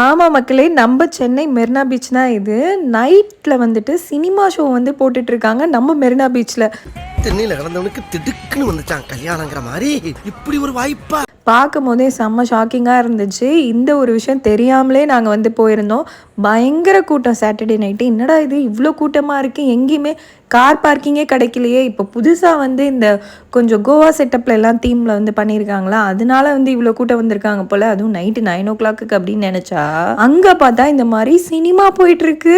ஆமாம் மக்களே நம்ம சென்னை மெரினா பீச் தான் இது நைட்டில் வந்துட்டு சினிமா ஷோ வந்து போட்டுட்ருக்காங்க நம்ம மெரினா பீச்சில் தென்னையில் கிடந்தவனுக்கு திடுக்குன்னு வந்துச்சான் கல்யாணங்கிற மாதிரி. இப்படி ஒரு வாய்ப்பா? பார்க்கும் போதே செம்ம ஷாக்கிங்காக இருந்துச்சு. இந்த ஒரு விஷயம் தெரியாமலே நாங்கள் வந்து போயிருந்தோம். பயங்கர கூட்டம் சாட்டர்டே நைட்டு என்னடா இது? இவ்வளோ கூட்டமாக இருக்குது எங்கேயுமே கார் பார்க்கிங்கே கிடைக்கலையே. இப்போ புதுசாக வந்து இந்த கொஞ்சம் கோவா செட்டப்பில் எல்லாம் தீமில் வந்து பண்ணியிருக்காங்களா? அதனால வந்து இவ்வளோ கூட்டம் வந்திருக்காங்க போல். அதுவும் நைட்டு நைன் ஓ கிளாக்கு அப்படின்னு நினச்சா அங்கே பார்த்தா இந்த மாதிரி சினிமா போயிட்டுருக்கு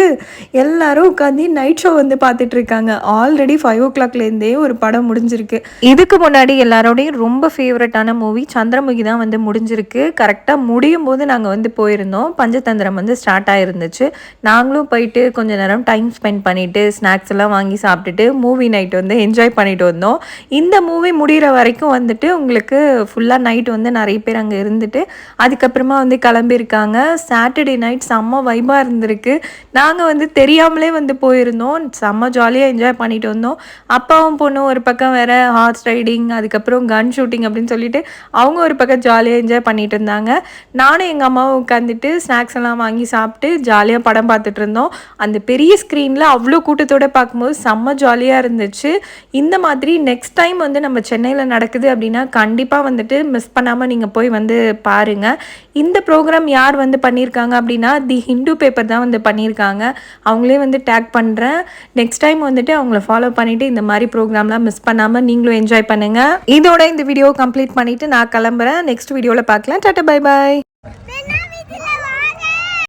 எல்லாரும் உட்காந்து நைட் ஷோ வந்து பார்த்துட்ருக்காங்க ஆல்ரெடி ஃபைவ் ஓ கிளாக்லேருந்தே ஒரு படம் முடிஞ்சிருக்கு. இதுக்கு முன்னாடி எல்லாரோடையும் ரொம்ப ஃபேவரட்டான மூவி சந்திரமுகி தான் வந்து முடிஞ்சிருக்கு. கரெக்டாக முடியும் போது நாங்கள் வந்து போயிருந்தோம். பஞ்சதந்திரம் வந்து ஸ்டார்ட் ஆகிருந்துச்சு நாங்களும் போயிட்டு கொஞ்ச நேரம் டைம் ஸ்பெண்ட் பண்ணிட்டு ஸ்நாக்ஸ் எல்லாம் வாங்கி சாப்பிட்டுட்டு மூவி நைட் வந்து என்ஜாய் பண்ணிட்டு வந்தோம். இந்த மூவி முடிகிற வரைக்கும் வந்துட்டு உங்களுக்கு ஃபுல்லாக நைட் வந்து நிறைய பேர் அங்கே இருந்துட்டு அதுக்கப்புறமா வந்து கிளம்பியிருக்காங்க. சாட்டர்டே நைட் செம்ம வைபாக இருந்திருக்கு. நாங்கள் வந்து தெரியாமலே வந்து போயிருந்தோம். செம்ம ஜாலியாக என்ஜாய் பண்ணிட்டு வந்தோம். அப்பாவும் பொண்ணும் ஒரு பக்கம் வேற ஹார்ஸ் ரைடிங் அதுக்கப்புறம் கன் ஷூட்டிங் அப்படின்னு சொல்லிட்டு அவங்க ஒரு பக்கம் ஜாலியாக என்ஜாய் பண்ணிட்டு இருந்தாங்க. நானும் எங்கள் அம்மாவும் உட்காந்துட்டு ஸ்நாக்ஸ் எல்லாம் வாங்கி சாப்பிட்டு ஜாலியாக படம் பார்த்துட்டு இருந்தோம். அந்த பெரிய ஸ்க்ரீனில் அவ்வளோ கூட்டத்தோடு பார்க்கும்போது செம்ம ஜாலியாக இருந்துச்சு. இந்த மாதிரி நெக்ஸ்ட் டைம் வந்து நம்ம சென்னையில் நடக்குது அப்படின்னா கண்டிப்பாக வந்துட்டு மிஸ் பண்ணாமல் நீங்கள் போய் வந்து பாருங்கள் இந்த ப்ரோக்ராம் யார் வந்து பண்ணியிருக்காங்க அப்படின்னா தி ஹிந்து பேப்பர் தான் வந்து பண்ணியிருக்காங்க அவங்களே வந்து டேக் பண்ணுறேன் நெக்ஸ்ட் டைம் வந்துட்டு அவங்கள ஃபாலோ பண்ணிவிட்டு இந்த மாதிரி ப்ரோக்ராம்லாம் மிஸ் பண்ணாமல் நீங்களும் என்ஜாய் பண்ணுங்கள் இதோட இந்த வீடியோ கம்ப்ளீட் பண்ணிவிட்டு நான் கிளம்ப கிளம்புறேன். நெக்ஸ்ட் வீடியோவில் பார்க்கலாம். Tata bye bye